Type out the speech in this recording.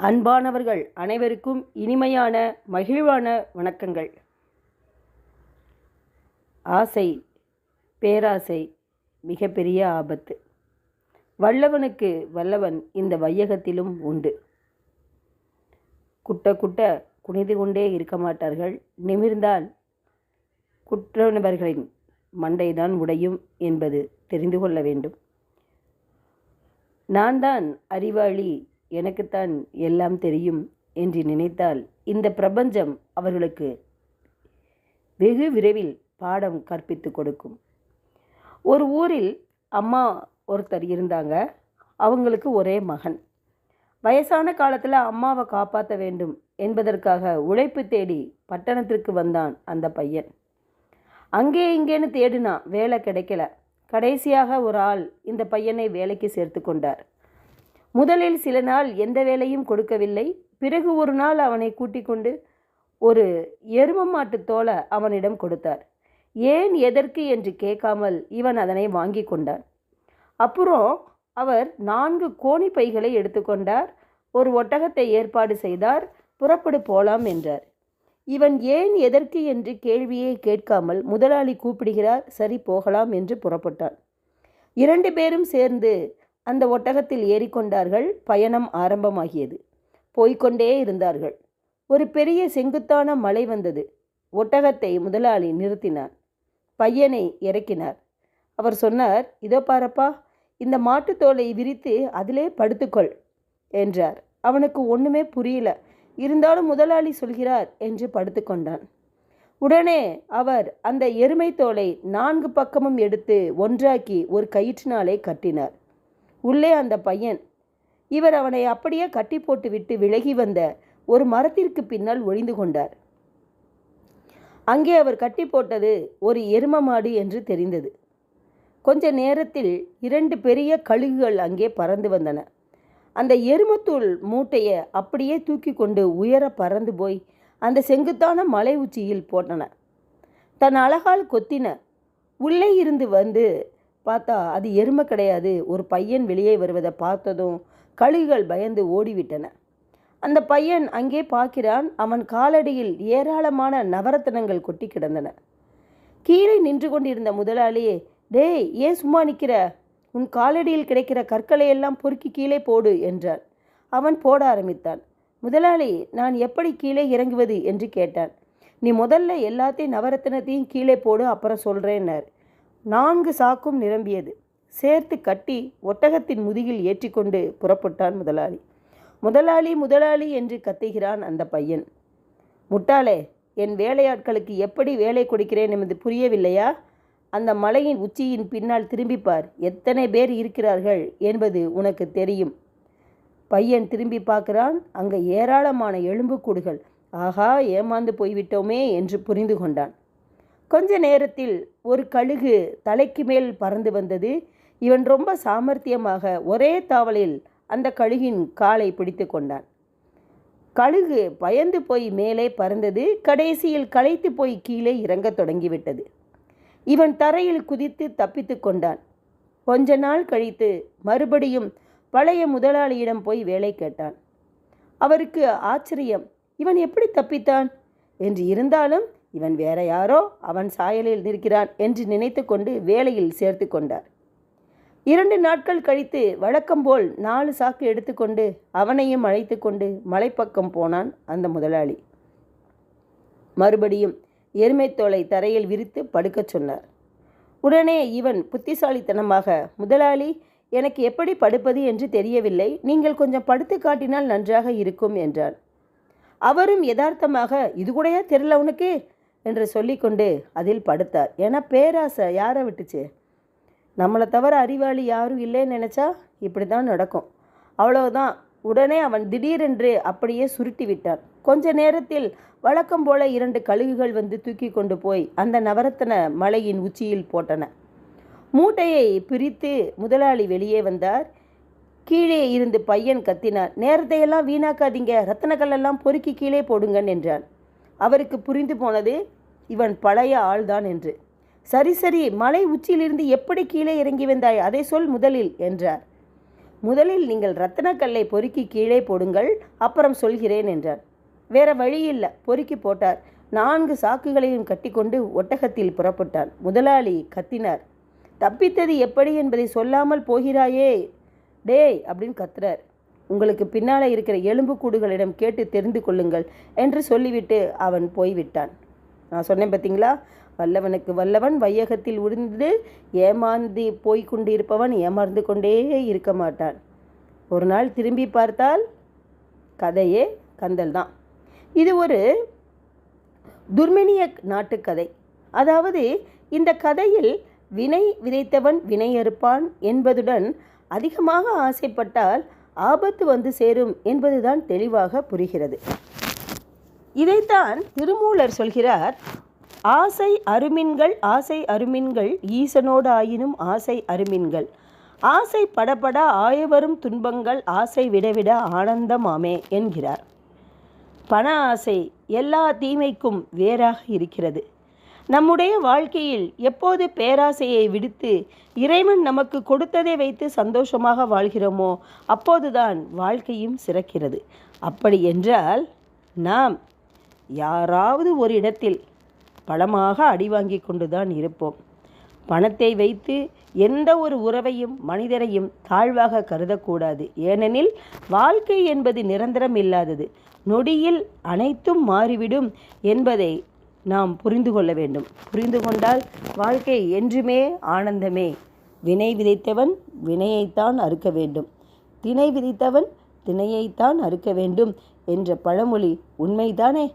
அன்பானவர்கள் அனைவருக்கும் இனிமையான மகிழ்வான வணக்கங்கள். ஆசை பேராசை மிகப்பெரிய ஆபத்து. வல்லவனுக்கு வல்லவன் இந்த வையகத்திலும் உண்டு. குட்ட குட்ட குனிந்து கொண்டே இருக்க மாட்டார்கள். நிமிர்ந்தால் குற்றவர்களின் மண்டைதான் உடையும் என்பது தெரிந்து கொள்ள வேண்டும். நான் தான் அறிவாளி எனக்குத்தான் எல்லாம் தெரியும் என்று நினைத்தால் இந்த பிரபஞ்சம் அவர்களுக்கு வெகு விரைவில் பாடம் கற்பித்து கொடுக்கும். ஒரு ஊரில் அம்மா ஒருத்தர் இருந்தாங்க. அவங்களுக்கு ஒரே மகன். வயசான காலத்தில் அம்மாவை காப்பாற்ற வேண்டும் என்பதற்காக உழைப்பு தேடி பட்டணத்திற்கு வந்தான் அந்த பையன். அங்கே இங்கேன்னு தேடினா வேலை கிடைக்கல. கடைசியாக ஒரு ஆள் இந்த பையனை வேலைக்கு சேர்த்து கொண்டார். முதலில் சில நாள் எந்த வேலையும் கொடுக்கவில்லை. பிறகு ஒரு நாள் அவனை கூட்டிக் கொண்டு ஒரு எரும மாட்டு தோலை அவனிடம் கொடுத்தார். ஏன் எதற்கு? என்று கேட்காமல் இவன் அதனை வாங்கி கொண்டான். அப்புறம் அவர் நான்கு கோணி பைகளை எடுத்துக்கொண்டார் ஒரு ஒட்டகத்தை ஏற்பாடு செய்தார். புறப்படு போலாம் என்றார். இவன் ஏன் எதற்கு? என்று கேள்வியை கேட்காமல் முதலாளி கூப்பிடுகிறார். சரி போகலாம் என்று புறப்பட்டான். இரண்டு பேரும் சேர்ந்து அந்த ஒட்டகத்தில் ஏறிக்கொண்டார்கள். பயணம் ஆரம்பமாகியது. போய்க்கொண்டே இருந்தார்கள். ஒரு பெரிய செங்குத்தான மலை வந்தது. ஒட்டகத்தை முதலாளி நிறுத்தினார். பையனை இறக்கினார். அவர் சொன்னார் இதோ பாரப்பா இந்த மாட்டுத்தோலை விரித்து அதிலே படுத்துக்கொள் என்றார். அவனுக்கு ஒன்றுமே புரியல. இருந்தாலும் முதலாளி சொல்கிறார் என்று படுத்துக்கொண்டான் உடனே அவர் அந்த எருமை தோலை நான்கு பக்கமும் எடுத்து ஒன்றாக்கி ஒரு கயிற்றினாலே கட்டினார். உள்ளே அந்த பையன். இவர் அவனை அப்படியே கட்டி போட்டு விட்டு விலகி வந்த ஒரு மரத்திற்கு பின்னால் ஒளிந்து கொண்டார். அங்கே அவர் கட்டி போட்டது ஒரு எரும மாடு என்று தெரிந்தது. கொஞ்ச நேரத்தில் இரண்டு பெரிய கழுகுகள் அங்கே பறந்து வந்தன. அந்த எருமத்தூள் மூட்டையை அப்படியே தூக்கி கொண்டு உயர பறந்து போய் அந்த செங்குத்தான மலை உச்சியில் போட்டன. தன் அழகால் கொத்தின உள்ளே இருந்து வந்து பார்த்தா அது எருமை கிடையாது. ஒரு பையன் வெளியே வருவதை பார்த்ததும் கழுகுகள் பயந்து ஓடிவிட்டன. அந்த பையன் அங்கே பார்க்கிறான். அவன் காலடியில் ஏராளமான நவரத்தனங்கள் கொட்டி கிடந்தன. கீழே நின்று கொண்டிருந்த முதலாளியே டேய் ஏன் சும்மா நிற்கிற உன் காலடியில் கிடைக்கிற கற்களை எல்லாம் பொறுக்கி கீழே போடு என்றார் அவன் போட ஆரம்பித்தான். முதலாளி நான் எப்படி கீழே இறங்குவது? என்று கேட்டான். நீ முதல்ல எல்லாத்தையும் நவரத்தினத்தையும் கீழே போடு அப்புறம் சொல்கிறேன்னார் நான்கு சாக்கும் நிரம்பியது. சேர்த்து கட்டி ஒட்டகத்தின் முதுகில் ஏற்றிக்கொண்டு புறப்பட்டான் முதலாளி. முதலாளி முதலாளி என்று கத்துகிறான் அந்த பையன். முட்டாளே என் வேலையாட்களுக்கு எப்படி வேலை கொடுக்கிறேன் என்பது புரியவில்லையா? அந்த மலையின் உச்சியின் பின்னால் திரும்பிப்பார் எத்தனை பேர் இருக்கிறார்கள் என்பது உனக்கு தெரியும். பையன் திரும்பி பார்க்கிறான். அங்கே ஏராளமான எலும்புக்கூடுகள். ஆகா ஏமாந்து போய்விட்டோமே என்று புரிந்து கொண்டான். கொஞ்ச நேரத்தில் ஒரு கழுகு தலைக்கு மேல் பறந்து வந்தது. இவன் ரொம்ப சாமர்த்தியமாக ஒரே தாவலில் அந்த கழுகின் காலை பிடித்து கொண்டான். கழுகு பயந்து போய் மேலே பறந்தது. கடைசியில் களைத்து போய் கீழே இறங்கத் தொடங்கிவிட்டது. இவன் தரையில் குதித்து தப்பித்து கொண்டான். கொஞ்ச நாள் கழித்து மறுபடியும் பழைய முதலாளியிடம் போய் வேலை கேட்டான். அவருக்கு ஆச்சரியம் இவன் எப்படி தப்பித்தான்? என்று இருந்தாலும் இவன் வேற யாரோ? அவன் சாயலில் நிற்கிறான் என்று நினைத்து கொண்டு வேலையில் சேர்த்து கொண்டார். இரண்டு நாட்கள் கழித்து வழக்கம்போல் நாலு சாக்கு எடுத்துக்கொண்டு அவனையும் அழைத்து கொண்டு மலைப்பக்கம் போனான் அந்த முதலாளி. மறுபடியும் எருமைத்தோலை தரையில் விரித்து படுக்கச் சொன்னார். உடனே இவன் புத்திசாலித்தனமாக முதலாளி எனக்கு எப்படி படுப்பது என்று தெரியவில்லை. நீங்கள் கொஞ்சம் படுத்து காட்டினால் நன்றாக இருக்கும் என்றான். அவரும் யதார்த்தமாக இது கூடயா தெரில உனக்கு? என்று சொல்லிக்கொண்டு அதில் படுத்தார். ஏன்னா பேராசை யாரை விட்டுச்சு? நம்மளை தவிர அறிவாளி யாரும் இல்லைன்னு நினச்சா இப்படி தான் நடக்கும். அவ்வளவுதான். உடனே அவன் திடீரென்று அப்படியே சுருட்டி விட்டான். கொஞ்ச நேரத்தில் வழக்கம் போல இரண்டு கழுகுகள் வந்து தூக்கி கொண்டு போய் அந்த நவரத்தன மலையின் உச்சியில் போட்டன. மூட்டையை பிரித்து முதலாளி வெளியே வந்தார். கீழே இருந்து பையன் கத்தினார் நேரத்தையெல்லாம் வீணாக்காதீங்க. ரத்தனக்கல்லெல்லாம் பொறுக்கி கீழே போடுங்கன்னு என்றான். அவருக்கு புரிந்து போனது இவன் பழைய ஆள்தான் என்று. சரி சரி மலை உச்சியிலிருந்து எப்படி கீழே இறங்கி வந்தாய்? அதை சொல் முதலில் என்றார். முதலில் நீங்கள் ரத்தனக்கல்லை பொறுக்கி கீழே போடுங்கள் அப்புறம் சொல்கிறேன் என்றார். வேற வழி இல்லை பொறுக்கி போட்டார். நான்கு சாக்குகளையும் கட்டிக்கொண்டு ஒட்டகத்தில் புறப்பட்டான். முதலாளி கத்தினார். தப்பித்தது எப்படி என்பதை சொல்லாமல் போகிறாயே? டேய் அப்படின்னு கத்துறார். உங்களுக்கு பின்னாலே இருக்கிற எலும்புக்கூடுகளிடம் கேட்டு தெரிந்து கொள்ளுங்கள் என்று சொல்லிவிட்டு அவன் போய்விட்டான். நான் சொன்னேன் பார்த்தீங்களா வல்லவனுக்கு வல்லவன் வையகத்தில் உருந்து ஏமாந்து போய் கொண்டிருப்பவன் ஏமாந்து கொண்டே இருக்க மாட்டான். ஒரு நாள் திரும்பி பார்த்தால் கதையே கந்தல் தான். இது ஒரு துர்மினிய நாட்டுக்கதை அதாவது இந்த கதையில் வினை விதைத்தவன் வினை அறுப்பான் என்பதுடன் அதிகமாக ஆசைப்பட்டால் ஆபத்து வந்து சேரும் என்பதுதான் தெளிவாக புரிகிறது. இதைத்தான் திருமூலர் சொல்கிறார் ஆசை அருமின்கள் ஆசை அருமின்கள் ஈசனோடு ஆயினும் ஆசை அருமின்கள். ஆசை படபட ஆயவரும் துன்பங்கள் ஆசை விடவிட ஆனந்தமாமே என்கிறார். பண ஆசை எல்லா தீமைக்கும் வேறாக இருக்கிறது. நம்முடைய வாழ்க்கையில் எப்போது பேராசையை விடுத்து இறைவன் நமக்கு கொடுத்ததை வைத்து சந்தோஷமாக வாழ்கிறோமோ அப்போதுதான் வாழ்க்கையும் சிறக்கிறது. அப்படி என்றால் நாம் யாராவது ஒரு இடத்தில் பலமாக அடி வாங்கி கொண்டுதான் இருப்போம். பணத்தை வைத்து எந்த ஒரு உறவையும் மனிதரையும் தாழ்வாக கருதக்கூடாது. ஏனெனில் வாழ்க்கை என்பது நிரந்தரம் இல்லாதது. நொடியில் அனைத்தும் மாறிவிடும் என்பதை நாம் புரிந்து கொள்ள வேண்டும். புரிந்து கொண்டால் வாழ்க்கை என்றுமே ஆனந்தமே. வினை விதைத்தவன் வினையைத்தான் அறுக்க வேண்டும். திணை விதைத்தவன் திணையைத்தான் அறுக்க வேண்டும் என்ற பழமொழி உண்மைதானே?